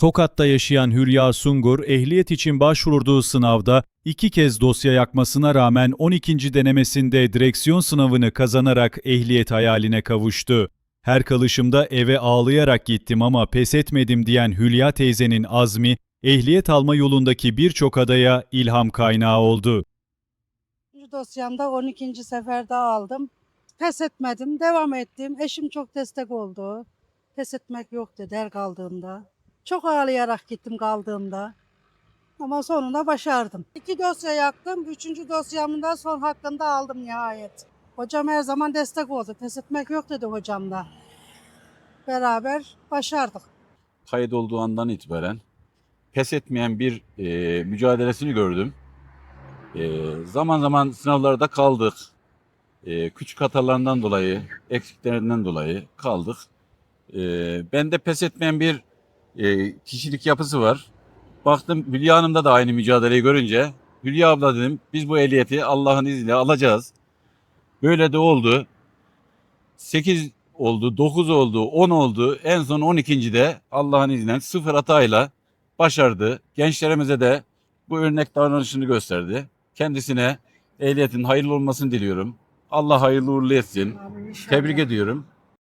Tokat'ta yaşayan Hülya Sungur, ehliyet için başvurduğu sınavda iki kez dosya yakmasına rağmen 12. denemesinde direksiyon sınavını kazanarak ehliyet hayaline kavuştu. Her kalışımda eve ağlayarak gittim ama pes etmedim diyen Hülya teyzenin azmi, ehliyet alma yolundaki birçok adaya ilham kaynağı oldu. Üçüncü dosyamda 12. seferde aldım. Pes etmedim, devam ettim. Eşim çok destek oldu. Pes etmek yok dedi kaldığımda. Çok ağlayarak gittim kaldığımda. Ama sonunda başardım. İki dosya yaktım. Üçüncü dosyamın da son hakkında aldım nihayet. Hocam her zaman destek oldu. Pes etmek yok dedi hocam da. Beraber başardık. kayıt olduğu andan itibaren pes etmeyen bir e, mücadelesini gördüm. E, zaman zaman sınavlarda kaldık. E, küçük hatalarından dolayı, eksiklerinden dolayı kaldık. E, bende pes etmeyen bir e, kişilik yapısı var. Baktım Hülya Hanım'da da aynı mücadeleyi görünce Hülya abla dedim biz bu ehliyeti Allah'ın izniyle alacağız. Böyle de oldu. 8 oldu, 9 oldu, 10 oldu. En son 12. de Allah'ın izniyle sıfır hatayla başardı. Gençlerimize de bu örnek davranışını gösterdi. Kendisine ehliyetin hayırlı olmasını diliyorum. Allah hayırlı uğurlu etsin. Tebrik ediyorum.